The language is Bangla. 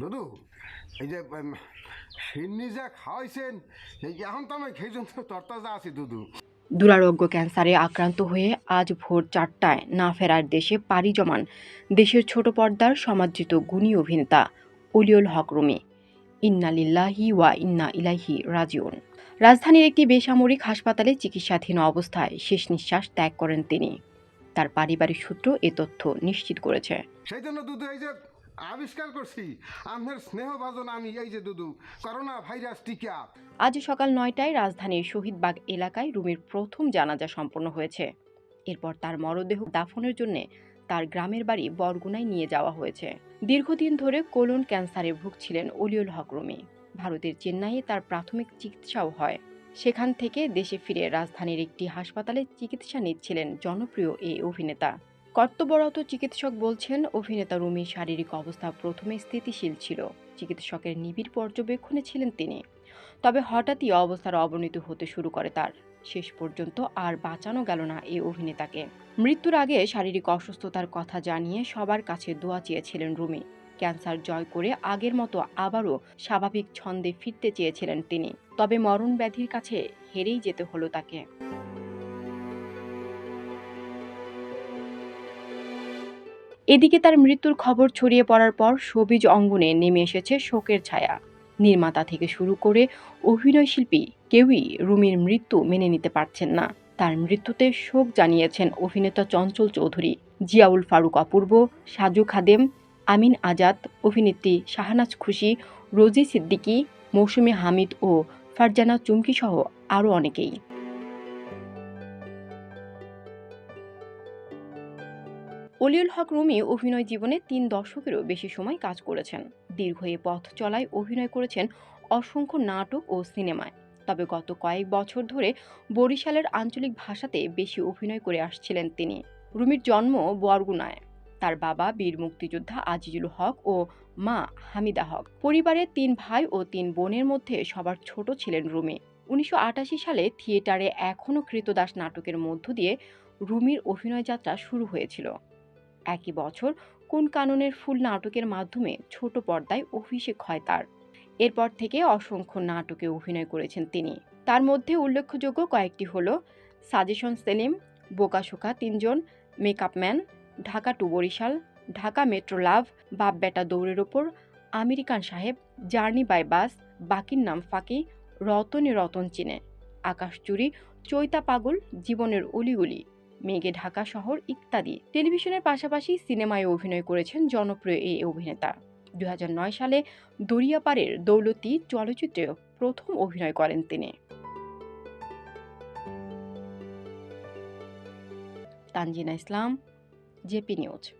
দুদু এই যে সিন্নি যা খাওয়াইছেন এখন তো আমি তো তরতাজা আছি দুদু। দুরারোগ্য ক্যান্সারে আক্রান্ত হয়ে আজ ভোর চারটায় না ফেরার দেশে পাড়ি জমান দেশের ছোট পর্দার সমাদৃত গুণী অভিনেতা অলিউল হক রুমি। ইন্না লিল্লাহি ওয়া ইন্না ইলাইহি রাজিউন। রাজধানীর একটি বেসামরিক হাসপাতালে চিকিৎসাধীন অবস্থায় শেষ নিঃশ্বাস ত্যাগ করেন তিনি। তার পারিবারিক সূত্র এ তথ্য নিশ্চিত করেছে। সেই জন্য দুদু এই যে আবিষ্কার করছি। আপনার স্নেহ ভাজন আমি, এই যে দুদু, করোনা ভাইরাস টিকা। আজ সকাল নয়টায় রাজধানীর শহীদবাগ এলাকায় রুমির প্রথম জানাজা সম্পন্ন হয়েছে। এরপর তার মরদেহ দাফনের জন্য তার গ্রামের বাড়ি বরগুনায় নিয়ে যাওয়া হয়েছে। দীর্ঘদিন ধরে কোলন ক্যান্সারে ভুগছিলেন অলিউল হক রুমি। ভারতের চেন্নাইয়ে তার প্রাথমিক চিকিৎসাও হয়। সেখান থেকে দেশে ফিরে রাজধানীর একটি হাসপাতালে চিকিৎসা নিচ্ছিলেন জনপ্রিয় এই অভিনেতা। কর্তব্যরত চিকিৎসক বলছেন, অভিনেতা রুমির শারীরিক অবস্থা প্রথমে স্থিতিশীল ছিল। চিকিৎসকের নিবিড় পর্যবেক্ষণে ছিলেন তিনি। তবে হঠাৎই অবস্থার অবনতি হতে শুরু করে তার। শেষ পর্যন্ত আর বাঁচানো গেল না এই অভিনেতাকে। মৃত্যুর আগে শারীরিক অসুস্থতার কথা জানিয়ে সবার কাছে দোয়া চেয়েছিলেন রুমি। ক্যান্সার জয় করে আগের মতো আবারও স্বাভাবিক ছন্দে ফিরতে চেয়েছিলেন তিনি। তবে মরণ ব্যাধির কাছে হেরেই যেতে হলো তাকে। এদিকে তার মৃত্যুর খবর ছড়িয়ে পড়ার পর সবিজ অঙ্গনে নেমে এসেছে শোকের ছায়া। নির্মাতা থেকে শুরু করে অভিনয় শিল্পী কেউই রুমির মৃত্যু মেনে নিতে পারছেন না। তার মৃত্যুতে শোক জানিয়েছেন অভিনেতা চঞ্চল চৌধুরী। জিয়াউল ফারুক অপূর্ব, সাজু খাদেম, আমিন আজাদ, অভিনেত্রী শাহনাজ খুশি, রোজি সিদ্দিকী, মৌসুমী হামিদ ও ফারজানা চুমকি সহ আরও অনেকেই। অলিউল হক রুমি অভিনয় জীবনে তিন দশকেরও বেশি সময় কাজ করেছেন। দীর্ঘ এ পথ চলায় অভিনয় করেছেন অসংখ্য নাটক ও সিনেমায়। তবে গত কয়েক বছর ধরে বরিশালের আঞ্চলিক ভাষাতে বেশি অভিনয় করে আসছিলেন তিনি। রুমির জন্ম বরগুনায়। তার বাবা বীর মুক্তিযোদ্ধা আজিজুল হক ও মা হামিদা হক। পরিবারের তিন ভাই ও তিন বোনের মধ্যে সবার ছোট ছিলেন রুমি। উনিশশো আটাশি সালে থিয়েটারে এখনও কৃতদাস নাটকের মধ্য দিয়ে রুমির অভিনয় যাত্রা শুরু হয়েছিল। একই বছর কোন কাননের ফুল নাটকের মাধ্যমে ছোট পর্দায় অভিষেক হয় তার। এরপর থেকে অসংখ্য নাটকে অভিনয় করেছেন তিনি। তার মধ্যে উল্লেখযোগ্য কয়েকটি হল সাজেশন সেলিম বোকাশোকা তিনজন, makeup man, Dhaka to Barishal, Dhaka metro love, বাপ বেটা দৌড়ের ওপর, আমেরিকান সাহেব, জার্নি বাই বাস, বাকির নাম ফাঁকি, রতনে রতন চিনে। আকাশচুরি চৈতা পাগল, জীবনের অলিগুলি। মেঘে ঢাকা শহর ইত্যাদি। টেলিভিশনের পাশাপাশি সিনেমায় অভিনয় করেছেন জনপ্রিয় এই অভিনেতা। দুই হাজার নয় সালে দরিয়াপাড়ের দৌলতি চলচ্চিত্রে প্রথম অভিনয় করেন তিনি। Tanzina Islam, JP News.